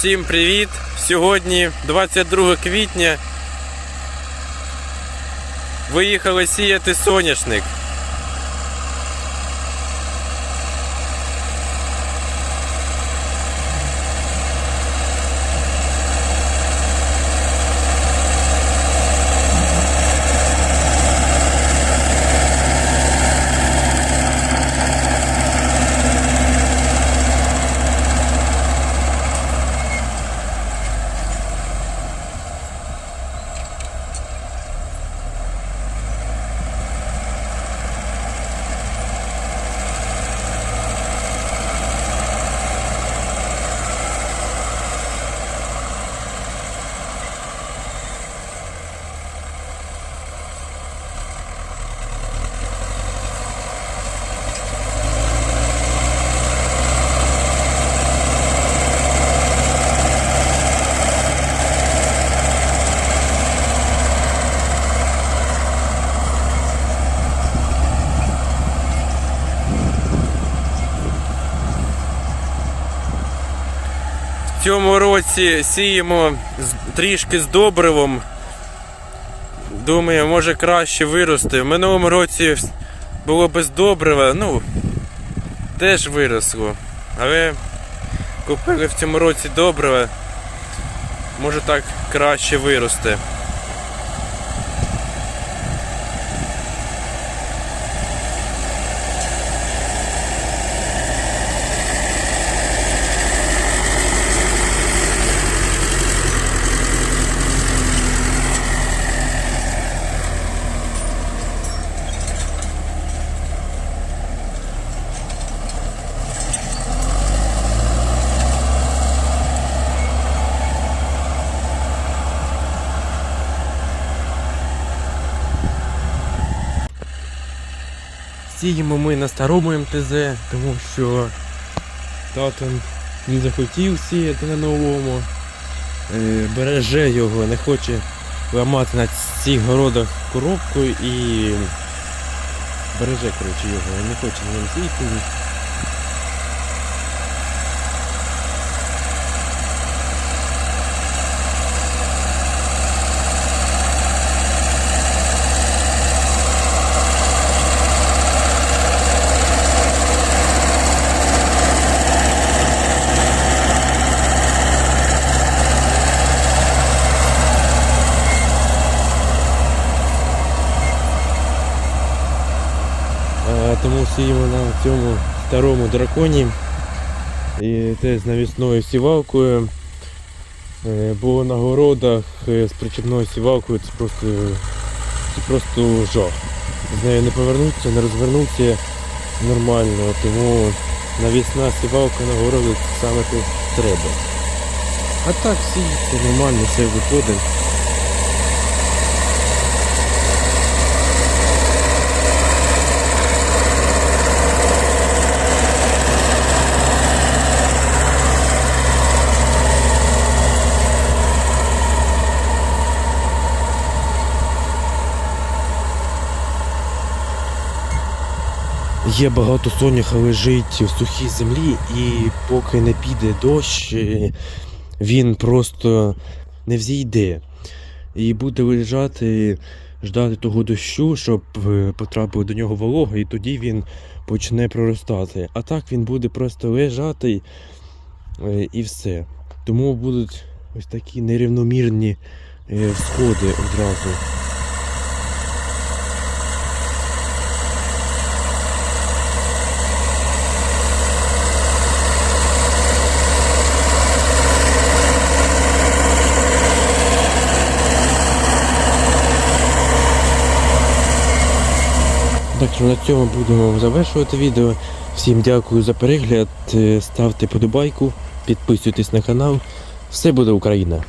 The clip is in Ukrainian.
Всім привіт! Сьогодні 22 квітня. Виїхали сіяти соняшник. В цьому році сіємо трішки з добривом. Думаю, може краще вирости. В минулому році було без добрива, ну, теж виросло. Але купили в цьому році добрива. Може так краще виросте. Сіємо ми на старому МТЗ, тому що тато не захотів сіяти на новому. Е, Береже його, не хоче ламати на цих городах коробку і береже коротше, його, не хоче на ньому сіяти. Тому сіємо на цьому старому драконі і теж навісною сівалкою. Е, Бо на городах е, з причепною сівалкою це просто, це просто жах. З нею не повернуться, не розвернуться нормально, тому навісна сівалка на городі це саме що треба. А так сіється нормально, все виходить. Є багато соняха лежить в сухій землі, і поки не піде дощ, він просто не взійде. І буде лежати, ждати того дощу, щоб е, потрапив до нього волога, і тоді він почне проростати. А так він буде просто лежати е, і все. Тому будуть ось такі нерівномірні е, всходи одразу. Так що на цьому будемо завершувати відео. Всім дякую за перегляд. Е, Ставте подобайку, підписуйтесь на канал. Все буде Україна!